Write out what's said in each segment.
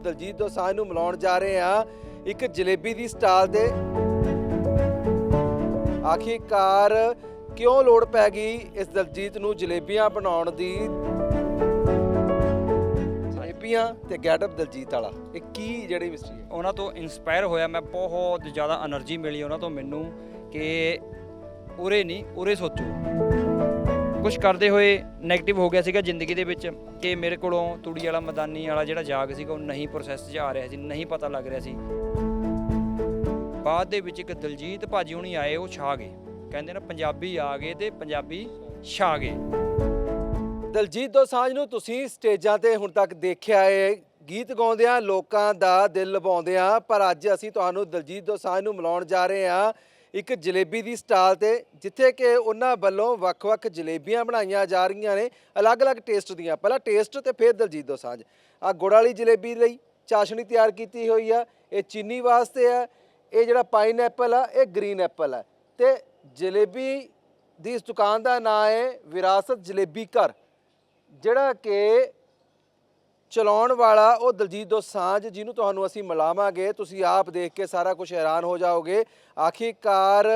ਦਲਜੀਤ ਦੋਸਾਂਝ ਨੂੰ ਮਿਲਾਉਣ ਜਾ ਰਹੇ ਆ ਇੱਕ ਜਲੇਬੀ ਦੀ ਸਟਾਲ ਦੇ ਆਖਿਰਕਾਰ ਕਿਉਂ ਲੋੜ ਪੈ ਗਈ ਇਸ ਦਲਜੀਤ ਨੂੰ ਜਲੇਬੀਆਂ ਬਣਾਉਣ ਦੀ? ਜਲੇਬੀਆਂ ਤੇ ਗੈਟਅਪ ਦਲਜੀਤ ਵਾਲਾ। ਇਹ ਕੀ ਜਿਹੜੀ ਮਿਸਟਰੀ ਹੈ? ਉਹਨਾਂ ਤੋਂ ਇਨਸਪਾਇਰ ਹੋਇਆ ਮੈਂ ਬਹੁਤ ਜ਼ਿਆਦਾ એનર્ਜੀ ਮਿਲੀ ਉਹਨਾਂ ਤੋਂ ਮੈਨੂੰ ਕਿ ਉਰੇ ਨਹੀਂ, ਉਰੇ ਸੋਚੋ। ਕੁਝ ਕਰਦੇ ਹੋਏ 네ਗੇਟਿਵ ਹੋ ਗਿਆ ਸੀਗਾ ਜ਼ਿੰਦਗੀ ਦੇ ਵਿੱਚ ਕਿ ਮੇਰੇ ਕੋਲੋਂ ਤੂੜੀ ਵਾਲਾ, ਮਦਾਨੀ ਵਾਲਾ ਜਿਹੜਾ ਜਾਗ ਸੀਗਾ ਉਹ ਨਹੀਂ ਪ੍ਰੋਸੈਸ 'ਚ ਆ ਰਿਹਾ ਸੀ, ਨਹੀਂ ਪਤਾ ਲੱਗ ਰਿਹਾ ਸੀ। ਬਾਅਦ ਦੇ ਵਿੱਚ ਇੱਕ ਦਲਜੀਤ ਭਾਜੀ ਹੁਣੀ ਆਏ, ਉਹ ਛਾ ਗਏ। ਕਹਿੰਦੇ ਨਾ ਪੰਜਾਬੀ ਆ ਗਏ ਤੇ ਪੰਜਾਬੀ ਛਾ ਗਏ। ਦਲਜੀਤ ਦੋਸਾਂਝ ਨੂੰ ਤੁਸੀਂ ਸਟੇਜਾਂ ਤੇ ਹੁਣ ਤੱਕ ਦੇਖਿਆ ਹੈ ਗੀਤ ਗਾਉਂਦਿਆਂ ਲੋਕਾਂ ਦਾ ਦਿਲ ਲਵਾਉਂਦਿਆਂ ਪਰ ਅੱਜ ਅਸੀਂ ਤੁਹਾਨੂੰ ਦਲਜੀਤ ਦੋਸਾਂਝ ਨੂੰ ਮਿਲਾਉਣ ਜਾ ਰਹੇ ਹਾਂ। ਇੱਕ ਜਲੇਬੀ ਦੀ ਸਟਾਲ ਤੇ, ਜਿੱਥੇ ਕਿ ਉਹਨਾਂ ਵੱਲੋਂ ਵੱਖ-ਵੱਖ ਜਲੇਬੀਆਂ ਬਣਾਈਆਂ ਜਾ ਰਹੀਆਂ ਨੇ, ਅਲੱਗ-ਅਲੱਗ ਟੇਸਟ ਦੀਆਂ। ਪਹਿਲਾਂ ਟੇਸਟ ਤੇ ਫਿਰ ਦਲਜੀਤ ਦੋਸਾਂਝ। ਆ ਗੁੜ ਵਾਲੀ ਜਲੇਬੀ ਲਈ ਚਾਸ਼ਣੀ ਤਿਆਰ ਕੀਤੀ ਹੋਈ ਆ। ਇਹ ਚੀਨੀ ਵਾਸਤੇ ਆ। ਇਹ ਜਿਹੜਾ ਪਾਈਨਐਪਲ ਆ, ਇਹ ਗ੍ਰੀਨ ਐਪਲ ਆ। ਤੇ ਜਲੇਬੀ ਦੀ ਇਸ ਦੁਕਾਨ ਦਾ ਨਾਮ ਹੈ ਵਿਰਾਸਤ ਜਲੇਬੀ ਘਰ, ਜਿਹੜਾ ਕਿ ਚਲਾਉਣ ਵਾਲਾ ਉਹ ਦਲਜੀਤ ਦੋਸਾਂਝ, ਜਿਹਨੂੰ ਤੁਹਾਨੂੰ ਅਸੀਂ ਮਿਲਾਵਾਂਗੇ। ਤੁਸੀਂ ਆਪ ਦੇਖ ਕੇ ਸਾਰਾ ਕੁਝ ਹੈਰਾਨ ਹੋ ਜਾਓਗੇ। ਆਖਿਰਕਾਰ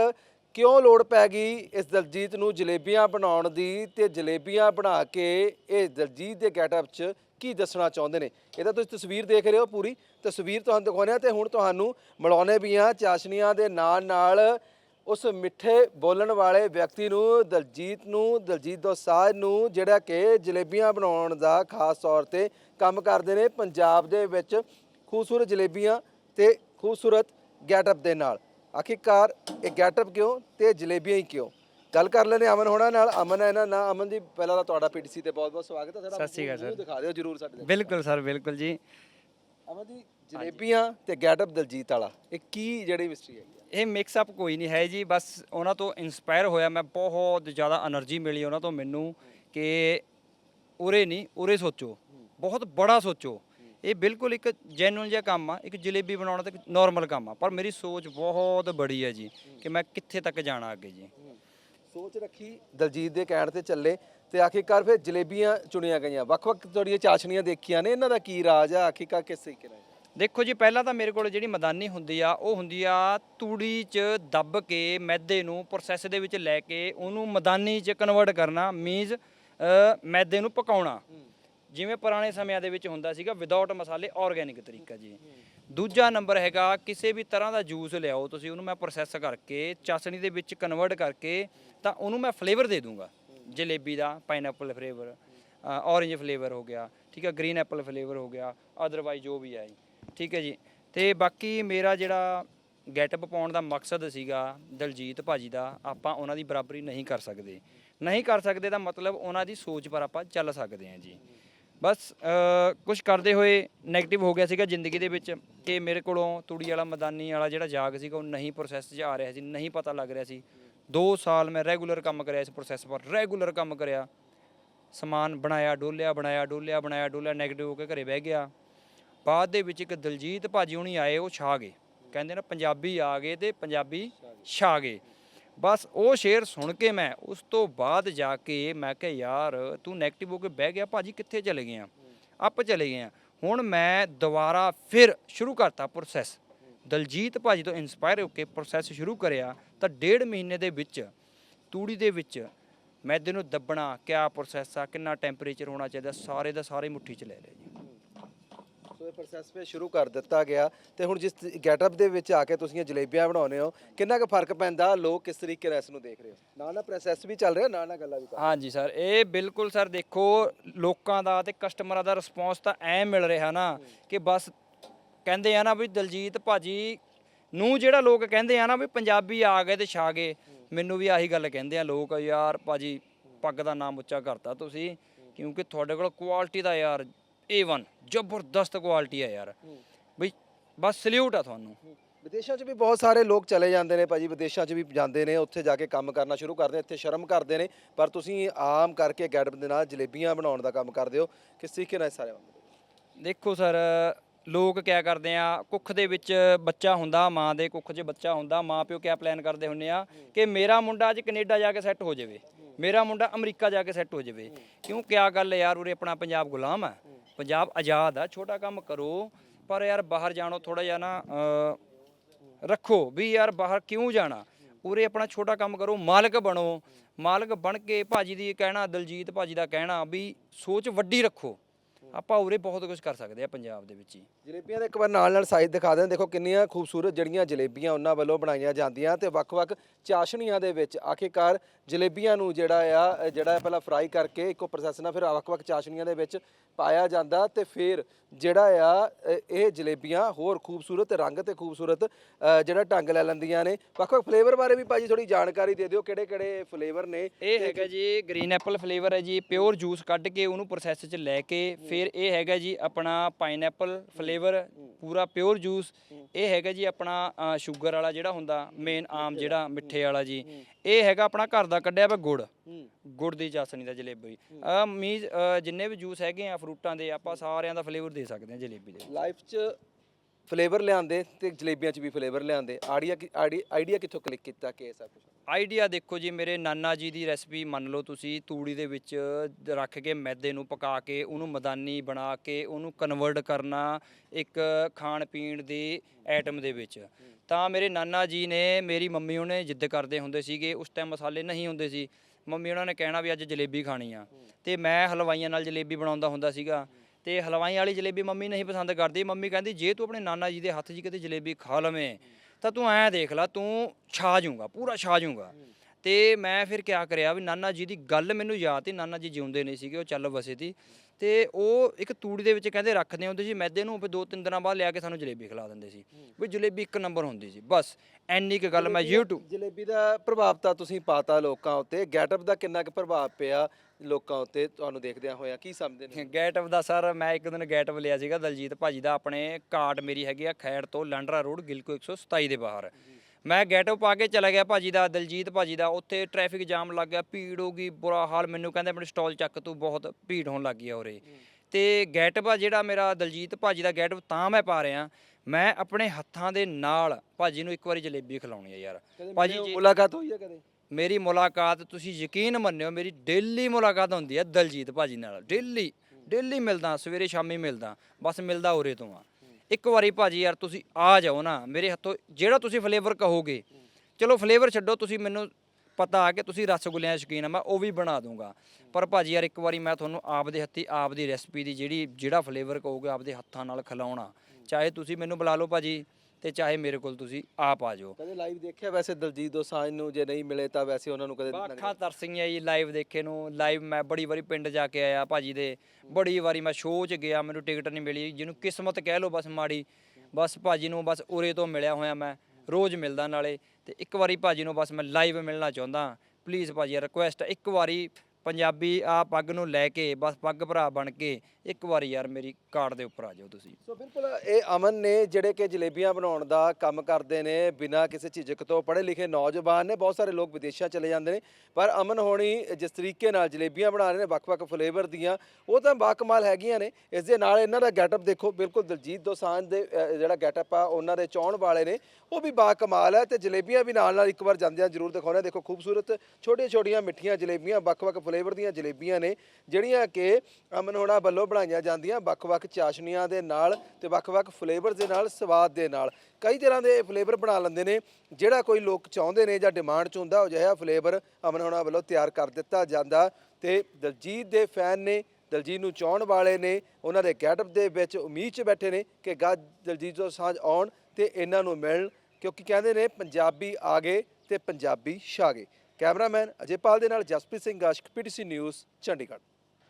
ਕਿਉਂ ਲੋੜ ਪੈ ਗਈ ਇਸ ਦਲਜੀਤ ਨੂੰ ਜਲੇਬੀਆਂ ਬਣਾਉਣ ਦੀ? ਤੇ ਜਲੇਬੀਆਂ ਬਣਾ ਕੇ ਇਹ ਦਲਜੀਤ ਦੇ ਗੈਟਅਪ 'ਚ ਕੀ ਦੱਸਣਾ ਚਾਹੁੰਦੇ ਨੇ? ਇਹਦਾ ਤੁਸੀਂ ਤਸਵੀਰ ਦੇਖ ਰਹੇ ਹੋ ਪੂਰੀ। ਤਸਵੀਰ ਤੁਹਾਨੂੰ ਦਿਖਾਉਂਦੇ ਆ ਤੇ ਹੁਣ ਤੁਹਾਨੂੰ ਮਿਲਾਉਣੇ ਵੀ ਆ ਚਾਸ਼ਨੀਆਂ ਦੇ ਨਾਲ ਨਾਲ ਉਸ ਮਿੱਠੇ ਬੋਲਣ ਵਾਲੇ ਵਿਅਕਤੀ ਨੂੰ ਦਲਜੀਤ ਨੂੰ ਦਲਜੀਤ ਦੋਸਾਂਝ ਨੂੰ ਜਿਹੜਾ ਕਿ ਜਲੇਬੀਆਂ ਬਣਾਉਣ ਦਾ ਖਾਸ ਤੌਰ ਤੇ ਕੰਮ ਕਰਦੇ ਨੇ ਪੰਜਾਬ ਦੇ ਵਿੱਚ ਖੂਬਸੂਰਤ ਜਲੇਬੀਆਂ ਤੇ ਖੂਬਸੂਰਤ ਗੈਟਅਪ ਦੇ ਨਾਲ। ਆਖਿਰਕਾਰ ਇਹ ਗੈਟਅਪ ਕਿਉਂ ਤੇ ਜਲੇਬੀਆਂ ਹੀ ਕਿਉਂ? ਗੱਲ ਕਰ ਲੈਨੇ ਅਮਨ ਹੋਣਾ ਨਾਲ। ਅਮਨ ਹੈ ਨਾ ਨਾ ਅਮਨ ਜੀ ਪਹਿਲਾਂ ਤਾਂ ਤੁਹਾਡਾ ਪੀਟੀਸੀ ਤੇ ਬਹੁਤ ਬਹੁਤ ਸਵਾਗਤ ਹੈ। ਸਾਡਾ ਸਤਿ ਸ਼੍ਰੀ ਅਕਾਲ ਸਰ। ਦਿਖਾ ਦਿਓ ਜਰੂਰ ਸਾਡੇ। ਬਿਲਕੁਲ ਸਰ ਬਿਲਕੁਲ ਜੀ। ਅਮਨ ਜੀ ਜਲੇਬੀਆਂ ਤੇ ਗੈਟਅਪ ਦਲਜੀਤ ਵਾਲਾ ਇਹ ਕੀ ਜਿਹੜੀ ਮਿਸਟਰੀ ਹੈ ਇਹ ਮਿਕਸ ਅਪ ਕੋਈ ਨਹੀਂ ਹੈ ਜੀ ਬਸ ਉਹਨਾਂ ਤੋਂ ਇਨਸਪਾਇਰ ਹੋਇਆ ਮੈਂ ਬਹੁਤ ਜ਼ਿਆਦਾ એનર્ਜੀ ਮਿਲੀ ਉਹਨਾਂ ਤੋਂ ਮੈਨੂੰ ਕਿ ਉਰੇ ਨਹੀਂ ਉਰੇ ਸੋਚੋ ਬਹੁਤ ਬੜਾ ਸੋਚੋ। ਇਹ ਬਿਲਕੁਲ ਇੱਕ ਜੈਨੂਨ ਜਿਹਾ ਕੰਮ ਆ ਇੱਕ ਜਲੇਬੀ ਬਣਾਉਣਾ ਤੇ ਨਾਰਮਲ ਕੰਮ ਆ ਪਰ ਮੇਰੀ ਸੋਚ ਬਹੁਤ ਬੜੀ ਹੈ ਜੀ ਕਿ ਮੈਂ ਕਿੱਥੇ ਤੱਕ ਜਾਣਾ ਅੱਗੇ ਜੀ। ਸੋਚ ਰੱਖੀ ਦਲਜੀਤ ਦੇ ਕਹਿਣ ਤੇ ਚੱਲੇ ਤੇ ਆਖਿਰਕਾਰ ਫਿਰ ਜਲੇਬੀਆਂ ਚੁਣੀਆਂ ਗਈਆਂ। ਵੱਖ-ਵੱਖ ਤੁਹਾਡੀਆਂ ਚਾਸ਼ਨੀਆਂ ਦੇਖੀਆਂ ਨੇ ਇਹਨਾਂ ਦਾ ਕੀ ਰਾਜ ਆ? ਆਖਿਰਕਾਰ ਕਿਸ ਤਰੀਕੇ ਨਾਲ? ਦੇਖੋ ਜੀ, ਪਹਿਲਾਂ ਤਾਂ ਮੇਰੇ ਕੋਲ ਜਿਹੜੀ ਮਦਾਨੀ ਹੁੰਦੀ ਆ, ਉਹ ਹੁੰਦੀ ਆ ਤੂੜੀ 'ਚ ਦੱਬ ਕੇ ਮੈਦੇ ਨੂੰ ਪ੍ਰੋਸੈਸ ਦੇ ਵਿੱਚ ਲੈ ਕੇ ਉਹਨੂੰ ਮਦਾਨੀ 'ਚ ਕਨਵਰਟ ਕਰਨਾ ਮੀਨਸ ਮੈਦੇ ਨੂੰ ਪਕਾਉਣਾ। ਜਿਵੇਂ ਪੁਰਾਣੇ ਸਮਿਆਂ ਦੇ ਵਿੱਚ ਹੁੰਦਾ ਸੀਗਾ ਵਿਦਆਊਟ ਮਸਾਲੇ ਆਰਗੈਨਿਕ ਤਰੀਕਾ ਜੀ। ਦੂਜਾ ਨੰਬਰ ਹੈਗਾ, ਕਿਸੇ ਵੀ ਤਰ੍ਹਾਂ ਦਾ ਜੂਸ ਲਿਆਓ, ਤੁਸੀਂ ਉਹਨੂੰ ਮੈਂ ਪ੍ਰੋਸੈਸ ਕਰਕੇ, ਚਾਸ਼ਣੀ ਦੇ ਵਿੱਚ ਕਨਵਰਟ ਕਰਕੇ, ਤਾਂ ਉਹਨੂੰ ਮੈਂ ਫਲੇਵਰ ਦੇ ਦੂੰਗਾ। ਜਲੇਬੀ ਦਾ ਪਾਈਨਐਪਲ ਫਲੇਵਰ ਔਰੇਂਜ ਫਲੇਵਰ ਹੋ ਗਿਆ, ਠੀਕ ਹੈ ਗ੍ਰੀਨ ਐਪਲ ਫਲੇਵਰ ਹੋ ਗਿਆ ਅਦਰਵਾਈਜ਼ ਜੋ ਵੀ ਹੈ ਜੀ। ਠੀਕ ਹੈ ਜੀ। ਤੇ ਬਾਕੀ ਮੇਰਾ ਜਿਹੜਾ ਗੈਟਅਪ ਪਾਉਣ ਦਾ ਮਕਸਦ ਸੀਗਾ ਦਲਜੀਤ ਭਾਜੀ ਦਾ, ਆਪਾਂ ਉਹਨਾਂ ਦੀ ਬਰਾਬਰੀ ਨਹੀਂ ਕਰ ਸਕਦੇ। ਨਹੀਂ ਕਰ ਸਕਦੇ ਤਾਂ ਮਤਲਬ ਉਹਨਾਂ ਦੀ ਸੋਚ ਪਰ ਆਪਾਂ ਚੱਲ ਸਕਦੇ ਹਾਂ ਜੀ। ਬਸ ਕੁਝ ਕਰਦੇ ਹੋਏ 네ਗੇਟਿਵ ਹੋ ਗਿਆ ਸੀਗਾ ਜ਼ਿੰਦਗੀ ਦੇ ਵਿੱਚ ਕਿ ਮੇਰੇ ਕੋਲੋਂ ਤੂੜੀ ਵਾਲਾ, ਮਦਾਨੀ ਵਾਲਾ ਜਿਹੜਾ ਜਾਗ ਸੀਗਾ ਉਹ ਨਹੀਂ ਪ੍ਰੋਸੈਸ 'ਚ ਆ ਰਿਹਾ ਸੀ, ਨਹੀਂ ਪਤਾ ਲੱਗ ਰਿਹਾ ਸੀ। 2 ਸਾਲ ਮੈਂ ਰੈਗੂਲਰ ਕੰਮ ਕਰਿਆ ਇਸ ਪ੍ਰੋਸੈਸ ਪਰ ਰੈਗੂਲਰ ਕੰਮ ਕਰਿਆ। ਸਮਾਨ ਬਣਾਇਆ, ਡੋਲਿਆ ਬਣਾਇਆ ਡੋਲਿਆ ਬਣਾਇਆ, ਡੋਲਿਆ 네ਗੇਟਿਵ ਹੋ ਕੇ ਘਰੇ ਬਹਿ ਗਿਆ। ਬਾਅਦ ਦੇ ਵਿੱਚ ਇੱਕ ਦਲਜੀਤ ਭਾਜੀ ਹੁਣੀ ਆਏ, ਉਹ ਛਾ ਗਏ। ਕਹਿੰਦੇ ਨਾ ਪੰਜਾਬੀ ਆ ਗਏ ਤੇ ਪੰਜਾਬੀ ਛਾ ਗਏ। ਬਸ ਉਹ ਸ਼ੇਰ ਸੁਣ ਕੇ ਮੈਂ, ਉਸ ਤੋਂ ਬਾਅਦ ਜਾ ਕੇ ਮੈਂ ਕਿਹਾ, ਯਾਰ, ਤੂੰ 네ਗੇਟਿਵ ਹੋ ਕੇ ਬਹਿ ਗਿਆ, ਭਾਜੀ ਕਿੱਥੇ ਚਲੇ ਗਏ ਆ? ਅੱਪ ਚਲੇ ਗਏ ਆ। ਹੁਣ ਮੈਂ ਦੁਬਾਰਾ ਫਿਰ ਸ਼ੁਰੂ ਕਰਤਾ ਪ੍ਰੋਸੈਸ ਦਲਜੀਤ ਭਾਜੀ ਤੋਂ ਇਨਸਪਾਇਰ ਹੋ ਕੇ ਪ੍ਰੋਸੈਸ ਸ਼ੁਰੂ ਕਰਿਆ ਤਾਂ ਡੇਢ ਮਹੀਨੇ ਦੇ ਵਿੱਚ, ਤੂੜੀ ਦੇ ਵਿੱਚ ਮੈਦੇ ਨੂੰ ਦੱਬਣਾ ਕਿਆ ਪ੍ਰੋਸੈਸ ਆ, ਕਿੰਨਾ ਟੈਂਪਰੇਚਰ ਹੋਣਾ ਚਾਹੀਦਾ, ਸਾਰੇ ਦਾ ਸਾਰੇ ਮੁੱਠੀ 'ਚ ਲੈ ਲਿਆ ਜੀ। ਸੋ ਪ੍ਰੋਸੈਸ ਫੇ ਸ਼ੁਰੂ ਕਰ ਦਿੱਤਾ ਗਿਆ ਤੇ ਹੁਣ ਜਿਸ ਗੈਟਅਪ ਦੇ ਵਿੱਚ ਆ ਕੇ ਤੁਸੀਂ ਇਹ ਜਲੇਬੀਆਂ ਬਣਾਉਨੇ ਹੋ, ਕਿੰਨਾ ਕੁ ਫ਼ਰਕ ਪੈਂਦਾ? ਲੋਕ ਕਿਸ ਤਰੀਕੇ ਨਾਲ ਇਸ ਨੂੰ ਦੇਖ ਰਹੇ ਹੋ? ਨਾਲ ਨਾਲ ਪ੍ਰੋਸੈਸ ਵੀ ਚੱਲ ਰਿਹਾ, ਨਾਲ ਨਾਲ ਗੱਲਾਂ ਵੀ ਕਰ ਹਾਂਜੀ ਸਰ ਇਹ ਬਿਲਕੁਲ ਸਰ ਦੇਖੋ, ਲੋਕਾਂ ਦਾ ਤੇ ਕਸਟਮਰਾਂ ਦਾ ਰਿਸਪੌਂਸ ਤਾਂ ਐ ਮਿਲ ਰਿਹਾ ਨਾ ਕਿ ਬਸ ਕਹਿੰਦੇ ਆ ਨਾ ਵੀ ਦਲਜੀਤ ਭਾਜੀ, ਨੂੰ ਜਿਹੜਾ ਲੋਕ ਕਹਿੰਦੇ ਆ ਨਾ ਵੀ ਪੰਜਾਬੀ ਆ ਗਏ ਤੇ ਛਾ ਗਏ, ਮੈਨੂੰ ਵੀ ਆਹੀ ਗੱਲ ਕਹਿੰਦੇ ਆ ਲੋਕ, ਯਾਰ ਭਾਜੀ, ਪੱਗ ਦਾ ਨਾਮ ਉੱਚਾ ਕਰਤਾ ਤੁਸੀਂ, ਕਿਉਂਕਿ ਤੁਹਾਡੇ ਕੋਲ ਕੁਆਲਿਟੀ ਦਾ ਯਾਰ A1 ਜ਼ਬਰਦਸਤ ਕੁਆਲਿਟੀ ਆ ਯਾਰ ਬਈ ਬਸ ਸਲੂਟ ਆ ਤੁਹਾਨੂੰ ਵਿਦੇਸ਼ਾਂ 'ਚ ਵੀ ਬਹੁਤ ਸਾਰੇ ਲੋਕ ਚਲੇ ਜਾਂਦੇ ਨੇ ਭਾਜੀ ਵਿਦੇਸ਼ਾਂ 'ਚ ਵੀ ਜਾਂਦੇ ਨੇ ਉੱਥੇ ਜਾ ਕੇ ਕੰਮ ਕਰਨਾ ਸ਼ੁਰੂ ਕਰਦੇ ਇੱਥੇ ਸ਼ਰਮ ਕਰਦੇ ਨੇ ਪਰ ਤੁਸੀਂ ਆਮ ਕਰਕੇ ਗੈਟਅਪ ਦੇ ਨਾਲ ਜਲੇਬੀਆਂ ਬਣਾਉਣ ਦਾ ਕੰਮ ਕਰਦੇ ਹੋ ਕਿਸ ਤਰੀਕੇ ਨਾਲ ਇਹ ਸਾਰੇ ਦੇਖੋ ਸਰ ਲੋਕ ਕਿਆ ਕਰਦੇ ਆ ਕੁੱਖ ਦੇ ਵਿੱਚ ਬੱਚਾ ਹੁੰਦਾ ਮਾਂ ਦੇ ਕੁੱਖ 'ਚ ਬੱਚਾ ਹੁੰਦਾ ਮਾਂ ਪਿਓ ਕਿਆ ਪਲਾਨ ਕਰਦੇ ਹੁੰਨੇ ਆ ਕਿ ਮੇਰਾ ਮੁੰਡਾ ਅੱਜ ਕੈਨੇਡਾ ਜਾ ਕੇ ਸੈੱਟ ਹੋ ਜਾਵੇ ਮੇਰਾ ਮੁੰਡਾ ਅਮਰੀਕਾ ਜਾ ਕੇ ਸੈੱਟ ਹੋ ਜਾਵੇ ਕਿਉਂ ਕਿਆ ਗੱਲ ਯਾਰ ਉਰੇ ਆਪਣਾ ਪੰਜਾਬ ਗੁਲਾਮ ਹੈ ਪੰਜਾਬ ਆਜ਼ਾਦ ਆ ਛੋਟਾ ਕੰਮ ਕਰੋ ਪਰ ਯਾਰ ਬਾਹਰ ਜਾਣੋ ਥੋੜਾ ਜਿਹਾ ਨਾ ਅ, ਰੱਖੋ ਵੀ ਯਾਰ ਬਾਹਰ ਕਿਉਂ ਜਾਣਾ? ਉਰੇ ਆਪਣਾ ਛੋਟਾ ਕੰਮ ਕਰੋ ਮਾਲਕ ਬਣੋ। ਮਾਲਕ ਬਣ ਕੇ ਭਾਜੀ ਦੀ ਕਹਿਣਾ ਦਲਜੀਤ ਭਾਜੀ ਦਾ ਕਹਿਣਾ ਵੀ ਸੋਚ ਵੱਡੀ ਰੱਖੋ। ਆਪਾਂ ਉਰੇ ਬਹੁਤ ਕੁਝ ਕਰ ਸਕਦੇ ਆ ਪੰਜਾਬ ਦੇ ਵਿੱਚ ਹੀ। ਜਲੇਬੀਆਂ ਦੇ ਇੱਕ ਵਾਰ ਨਾਲ ਨਾਲ ਸਾਈਜ਼ ਦਿਖਾ ਦੇਣ ਦੇਖੋ ਕਿੰਨੀਆਂ ਖੂਬਸੂਰਤ ਜਿਹੜੀਆਂ ਜਲੇਬੀਆਂ ਉਹਨਾਂ ਵੱਲੋਂ ਬਣਾਈਆਂ ਜਾਂਦੀਆਂ ਤੇ ਵੱਖ-ਵੱਖ ਚਾਸ਼ਣੀਆਂ ਦੇ ਵਿੱਚ ਆਖਿਰਕਾਰ ਜਲੇਬੀਆਂ ਨੂੰ ਜਿਹੜਾ ਆ ਜਿਹੜਾ ਪਹਿਲਾਂ ਫਰਾਈ ਕਰਕੇ ਇੱਕੋ ਪ੍ਰੋਸੈਸ ਨਾਲ ਫਿਰ ਵੱਖ-ਵੱਖ ਚਾਸ਼ਣੀਆਂ ਦੇ ਵਿੱਚ ਪਾਇਆ ਜਾਂਦਾ ਤੇ ਫਿਰ ਜਿਹੜਾ ਆ ਇਹ ਜਲੇਬੀਆਂ ਹੋਰ ਖੂਬਸੂਰਤ ਰੰਗ ਤੇ ਖੂਬਸੂਰਤ ਜਿਹੜਾ ਢੰਗ ਲੈ ਲੈਂਦੀਆਂ ਨੇ। ਵੱਖ-ਵੱਖ ਫਲੇਵਰ ਬਾਰੇ ਵੀ ਭਾਜੀ ਥੋੜੀ ਜਾਣਕਾਰੀ ਦੇ ਦਿਓ ਕਿਹੜੇ-ਕਿਹੜੇ ਫਲੇਵਰ ਨੇ ਇਹ ਹੈਗਾ ਜੀ ਗ੍ਰੀਨ ਐਪਲ ਫਲੇਵਰ ਹੈ ਜੀ ਪਿਓਰ ਜੂਸ ਕੱਢ ਕੇ ਉਹਨੂੰ ਪ੍ਰੋਸੈਸ 'ਚ ਲੈ ਕੇ ਫਿਰ ਇਹ ਹੈਗਾ ਜੀ ਆਪਣਾ ਪਾਈਨਐਪਲ ਫਲੇਵਰ ਪੂਰਾ ਪਿਓਰ ਜੂਸ ਇਹ ਹੈਗਾ ਜੀ ਆਪਣਾ ਸ਼ੂਗਰ ਵਾਲਾ ਜਿਹੜਾ ਹੁੰਦਾ ਮੇਨ ਆਮ ਜਿਹੜਾ ਮਿੱਠੇ ਵਾਲਾ ਜੀ। ਇਹ ਹੈਗਾ ਆਪਣਾ ਘਰ ਦਾ ਕੱਢਿਆ ਵਾ ਗੁੜ। ਗੁੜ ਦੀ ਚਾਸਣੀ ਦਾ ਜਲੇਬੀ। ਆ ਮੀਜ਼ ਜਿੰਨੇ ਵੀ ਜੂਸ ਹੈਗੇ ਆ ਫਰੂਟਾਂ ਦੇ ਆਪਾਂ ਸਾਰਿਆਂ ਦਾ ਫਲੇਵਰ ਦੇ ਸਕਦੇ ਹਾਂ ਜਲੇਬੀ ਦੇ ਲਾਈਫ 'ਚ ਫਲੇਵਰ ਲਿਆਂਦੇ ਤੇ ਜਲੇਬੀਆਂ 'ਚ ਵੀ ਫਲੇਵਰ ਲਿਆਂਦੇ। ਆਈਡੀਆ ਆਈਡੀਆ ਕਿੱਥੋਂ ਕਲਿੱਕ ਕੀਤਾ ਕਿ ਇਹ ਸਭ ਕੁਝ ਆਈਡੀਆ ਦੇਖੋ ਜੀ, ਮੇਰੇ ਨਾਨਾ ਜੀ ਦੀ ਰੈਸਪੀ ਮੰਨ ਲਓ ਤੁਸੀਂ, ਤੂੜੀ ਦੇ ਵਿੱਚ ਰੱਖ ਕੇ ਮੈਦੇ ਨੂੰ ਪਕਾ ਕੇ, ਉਹਨੂੰ ਮਦਾਨੀ ਬਣਾ ਕੇ, ਉਹਨੂੰ ਕਨਵਰਟ ਕਰਨਾ ਇੱਕ ਖਾਣ ਪੀਣ ਦੀ ਆਈਟਮ ਦੇ ਵਿੱਚ। ਤਾਂ ਮੇਰੇ ਨਾਨਾ ਜੀ ਨੇ, ਮੇਰੀ ਮੰਮੀ ਉਹਨੇ ਜਿੱਦ ਕਰਦੇ ਹੁੰਦੇ ਸੀਗੇ, ਉਸ ਟਾਈਮ ਮਸਾਲੇ ਨਹੀਂ ਹੁੰਦੇ ਸੀ। ਮੰਮੀ ਉਹਨਾਂ ਨੇ ਕਹਿਣਾ ਵੀ ਅੱਜ ਜਲੇਬੀ ਖਾਣੀ ਆ। ਤੇ ਮੈਂ ਹਲਵਾਈਆਂ ਨਾਲ ਜਲੇਬੀ ਬਣਾਉਂਦਾ ਹੁੰਦਾ ਸੀਗਾ। ਤੇ ਹਲਵਾਈ ਵਾਲੀ ਜਲੇਬੀ ਮੰਮੀ ਨਹੀਂ ਪਸੰਦ ਕਰਦੀ। ਮੰਮੀ ਕਹਿੰਦੀ, ਜੇ ਤੂੰ ਆਪਣੇ ਨਾਨਾ ਜੀ ਦੇ ਹੱਥ 'ਚ ਕਿਤੇ ਜਲੇਬੀ ਖਾ ਲਵੇਂ, ਤਾਂ ਤੂੰ ਐਂ ਦੇਖ ਲੈ, ਤੂੰ ਛਾ ਜਾਊਗਾ ਪੂਰਾ ਛਾ ਜਾਊਗਾ ਤੇ ਮੈਂ ਫਿਰ ਕਿਆ ਕਰਿਆ ਵੀ ਨਾਨਾ ਜੀ ਦੀ ਗੱਲ ਮੈਨੂੰ ਯਾਦ ਸੀ ਨਾਨਾ ਜੀ ਜਿਉਂਦੇ ਨਹੀਂ ਸੀਗੇ ਉਹ ਚੱਲ ਵਸੇ ਸੀ। ਤੇ ਉਹ ਇੱਕ ਤੂੜੀ ਦੇ ਵਿੱਚ ਕਹਿੰਦੇ ਰੱਖਦੇ ਹੁੰਦੇ ਸੀ ਮੈਦੇ ਨੂੰ ਫਿਰ ਦੋ ਤਿੰਨ ਦਿਨਾਂ ਬਾਅਦ ਲਿਆ ਕੇ ਸਾਨੂੰ ਜਲੇਬੀ ਖਿਲਾ ਦਿੰਦੇ ਸੀ। ਵੀ ਜਲੇਬੀ ਇੱਕ ਨੰਬਰ ਹੁੰਦੀ ਸੀ ਬਸ। ਐਨੀ ਕੁ ਗੱਲ ਮੈਂ YouTube ਜਲੇਬੀ ਦਾ ਪ੍ਰਭਾਵ ਤਾਂ ਤੁਸੀਂ ਪਾਤਾ ਲੋਕਾਂ ਉੱਤੇ। ਗੈਟਅਪ ਦਾ ਕਿੰਨਾ ਕੁ ਪ੍ਰਭਾਵ ਪਿਆ ਲੋਕਾਂ ਉੱਤੇ ਤੁਹਾਨੂੰ ਦੇਖਦਿਆਂ ਹੋਇਆ ਕੀ ਸਮਝਦੇ ਨੇ? ਗੈਟਅਪ ਦਾ ਸਰ ਮੈਂ ਇੱਕ ਦਿਨ ਗੈਟਅਪ ਲਿਆ ਸੀਗਾ ਦਲਜੀਤ ਭਾਜੀ ਦਾ ਆਪਣੇ ਕਾਰਡ ਮੇਰੀ ਹੈਗੀ ਆ ਖੈੜ ਤੋਂ ਲਾਂਡਰਾ ਰੋਡ ਗਿਲਕੋ 127 ਦੇ ਬਾਹਰ। ਮੈਂ ਗੈਟਅਪ ਪਾ ਕੇ ਚਲਾ ਗਿਆ ਭਾਜੀ ਦਾ ਦਲਜੀਤ ਭਾਜੀ ਦਾ ਉੱਥੇ ਟ੍ਰੈਫਿਕ ਜਾਮ ਲੱਗ ਗਿਆ ਭੀੜ ਹੋ ਗਈ ਬੁਰਾ ਹਾਲ ਮੈਨੂੰ ਕਹਿੰਦੇ ਆਪਣੇ ਸਟਾਲ ਚੱਕ ਤੂੰ ਬਹੁਤ ਭੀੜ ਹੋਣ ਲੱਗ ਆ ਉਰੇ। ਤੇ ਗੈਟਅਪ ਆ ਜਿਹੜਾ ਮੇਰਾ ਦਲਜੀਤ ਭਾਜੀ ਦਾ ਗੈਟਅਪ ਤਾਂ ਮੈਂ ਪਾ ਰਿਹਾ ਮੈਂ ਆਪਣੇ ਹੱਥਾਂ ਦੇ ਨਾਲ ਭਾਜੀ ਨੂੰ ਇੱਕ ਵਾਰੀ ਜਲੇਬੀ ਖਿਲਾਉਣੀ ਆ ਯਾਰ। ਭਾਜੀ ਜੀ ਮੁਲਾਕਾਤ ਹੋਈ ਹੈ ਕਦੇ? ਮੇਰੀ ਮੁਲਾਕਾਤ ਤੁਸੀਂ ਯਕੀਨ ਮੰਨਿਓ ਮੇਰੀ ਡੇਲੀ ਮੁਲਾਕਾਤ ਹੁੰਦੀ ਹੈ ਦਲਜੀਤ ਭਾਜੀ ਨਾਲ ਡੇਲੀ ਡੇਲੀ ਮਿਲਦਾ ਸਵੇਰੇ ਸ਼ਾਮੀ ਮਿਲਦਾ ਬਸ ਮਿਲਦਾ ਉਰੇ ਤੋਂ ਆ। ਇੱਕ ਵਾਰੀ ਭਾਜੀ ਯਾਰ ਤੁਸੀਂ ਆ ਜਾਓ ਨਾ, ਮੇਰੇ ਹੱਥੋਂ ਜਿਹੜਾ ਤੁਸੀਂ ਫਲੇਵਰ ਕਹੋਗੇ, ਚਲੋ ਫਲੇਵਰ ਛੱਡੋ, ਤੁਸੀਂ ਮੈਨੂੰ ਪਤਾ ਆ ਕਿ ਤੁਸੀਂ ਰਸਗੁੱਲਿਆਂ ਦੇ ਸ਼ੌਕੀਨ ਆ, ਮੈਂ ਉਹ ਵੀ ਬਣਾ ਦੂੰਗਾ। ਪਰ ਭਾਜੀ ਯਾਰ ਇੱਕ ਵਾਰੀ ਮੈਂ ਤੁਹਾਨੂੰ ਆਪ ਦੇ ਹੱਥੀ ਆਪ ਦੀ ਰੈਸਪੀ ਦੀ ਜਿਹੜੀ, ਜਿਹੜਾ ਫਲੇਵਰ ਕਹੋਗੇ, ਆਪਦੇ ਹੱਥਾਂ ਨਾਲ ਖਿਲਾਉਣਾ, ਚਾਹੇ ਤੁਸੀਂ ਮੈਨੂੰ ਬੁਲਾ ਲਓ ਭਾਜੀ। ਤੇ ਚਾਹੇ ਮੇਰੇ ਕੋਲ ਤੁਸੀਂ ਆਪ ਆ ਜਾਓ। ਕਦੇ ਲਾਈਵ ਦੇਖਿਆ ਵੈਸੇ ਦਲਜੀਤ ਦੋਸਾਂਝ ਨੂੰ? ਜੇ ਨਹੀਂ ਮਿਲੇ ਤਾਂ ਵੈਸੇ ਉਹਨਾਂ ਨੂੰ ਕਦੇ ਅੱਖਾਂ ਤਰਸੀਆਂ ਜੀ ਲਾਈਵ ਦੇਖੇ ਨੂੰ। ਲਾਈਵ ਮੈਂ ਬੜੀ ਵਾਰੀ ਪਿੰਡ ਜਾ ਕੇ ਆਇਆ ਭਾਜੀ ਦੇ। ਬੜੀ ਵਾਰੀ ਮੈਂ ਸ਼ੋਅ 'ਚ ਗਿਆ ਮੈਨੂੰ ਟਿਕਟ ਨਹੀਂ ਮਿਲੀ। ਜਿਹਨੂੰ ਕਿਸਮਤ ਕਹਿ ਲਓ ਬਸ ਮਾੜੀ। ਬਸ ਭਾਜੀ ਨੂੰ ਬਸ ਉਰੇ ਤੋਂ ਮਿਲਿਆ ਹੋਇਆ ਮੈਂ। ਰੋਜ਼ ਮਿਲਦਾ ਨਾਲੇ। ਤੇ ਇੱਕ ਵਾਰੀ ਭਾਜੀ ਨੂੰ ਬਸ ਮੈਂ ਲਾਈਵ ਮਿਲਣਾ ਚਾਹੁੰਦਾ। ਪਲੀਜ਼ ਭਾਜੀ ਰਿਕੁਐਸਟ ਇੱਕ ਵਾਰੀ ਪੰਜਾਬੀ ਆ ਪੱਗ ਨੂੰ ਲੈ ਕੇ, ਬਸ ਪੱਗ ਭਰਾ ਬਣ ਕੇ, ਇੱਕ ਵਾਰੀ ਯਾਰ ਮੇਰੀ ਕਾਰਡ ਦੇ ਉੱਪਰ ਆ ਜਾਓ ਤੁਸੀਂ। ਸੋ ਬਿਲਕੁਲ, ਇਹ ਅਮਨ ਨੇ ਜਿਹੜੇ ਕਿ ਜਲੇਬੀਆਂ ਬਣਾਉਣ ਦਾ ਕੰਮ ਕਰਦੇ ਨੇ, ਬਿਨਾਂ ਕਿਸੇ ਝਿਜਕ ਤੋਂ ਪੜ੍ਹੇ ਲਿਖੇ ਨੌਜਵਾਨ ਨੇ, ਬਹੁਤ ਸਾਰੇ ਲੋਕ ਵਿਦੇਸ਼ਾਂ ਚਲੇ ਜਾਂਦੇ ਨੇ, ਪਰ ਅਮਨ ਹੋਣੀ ਜਿਸ ਤਰੀਕੇ ਨਾਲ ਜਲੇਬੀਆਂ ਬਣਾ ਰਹੇ ਨੇ, ਵੱਖ-ਵੱਖ ਫਲੇਵਰ ਦੀਆਂ, ਉਹ ਤਾਂ ਬਾਕਮਾਲ ਹੈਗੀਆਂ ਨੇ। ਇਸ ਦੇ ਨਾਲ ਇਹਨਾਂ ਦਾ ਗੈਟਅਪ ਦੇਖੋ, ਬਿਲਕੁਲ ਦਲਜੀਤ ਦੋਸਾਂਝ ਦੇ ਜਿਹੜਾ ਗੈਟਅਪ ਆ, ਉਹਨਾਂ ਦੇ ਚਾਹਣ ਵਾਲੇ ਨੇ, ਉਹ ਵੀ ਬਾਕਮਾਲ ਹੈ ਤੇ ਜਲੇਬੀਆਂ ਵੀ ਨਾਲ ਨਾਲ ਇੱਕ ਵਾਰ ਜਾਂਦਿਆਂ ਜ਼ਰੂਰ ਦਿਖਾਉਣਾ ਦੇਖੋ, ਖੂਬਸੂਰਤ ਛੋਟੀਆਂ ਛੋਟੀਆਂ ਮਿੱਠੀਆਂ ਜਲੇਬੀਆਂ, ਵੱਖ-ਵੱਖ ਫਲੇਵਰ ਦੀਆਂ ਜਲੇਬੀਆਂ ਨੇ, ਜਿਹੜੀਆਂ ਕਿ ਅਮਨ ਹੋਣਾ ਵੱਲੋਂ ਬਣਾਈਆਂ ਜਾਂਦੀਆਂ ਵੱਖ-ਵੱਖ ਚਾਸ਼ਨੀਆਂ ਦੇ ਨਾਲ ਤੇ ਵੱਖ-ਵੱਖ ਫਲੇਵਰ ਦੇ ਨਾਲ, ਸਵਾਦ ਦੇ ਨਾਲ। ਕਈ ਤਰ੍ਹਾਂ ਦੇ ਫਲੇਵਰ ਬਣਾ ਲੈਂਦੇ ਨੇ, ਜਿਹੜਾ ਕੋਈ ਲੋਕ ਚਾਹੁੰਦੇ ਨੇ ਜਾਂ ਡਿਮਾਂਡ ਚ ਹੁੰਦਾ, ਉਹ ਜਿਹਾ ਫਲੇਵਰ ਅਮਨ ਹੋਣਾ ਵੱਲੋਂ ਤਿਆਰ ਕਰ ਦਿੱਤਾ ਜਾਂਦਾ। ਤੇ ਦਲਜੀਤ ਦੇ ਫੈਨ ਨੇ, ਦਲਜੀਤ ਨੂੰ ਚਾਹਣ ਵਾਲੇ ਨੇ, ਉਹਨਾਂ ਦੇ ਗੈਟਅਪ ਦੇ ਵਿੱਚ ਉਮੀਦ 'ਚ ਬੈਠੇ ਨੇ ਕਿ ਗੱਜ ਦਲਜੀਤ ਸਾਂਝ ਆਉਣ ਤੇ ਇਹਨਾਂ ਨੂੰ ਮਿਲਣ, ਕਿਉਂਕਿ ਕਹਿੰਦੇ ਨੇ, ਪੰਜਾਬੀ ਆ ਗਏ ਤੇ ਪੰਜਾਬੀ ਛਾ ਗਏ ਕੈਮਰਾਮੈਨ ਅਜੇਪਾਲ ਦੇ ਨਾਲ ਜਸਪ੍ਰੀਤ ਸਿੰਘ ਆਸ਼ਕ ਪੀਟੀਸੀ ਨਿਊਜ਼ ਚੰਡੀਗੜ੍ਹ।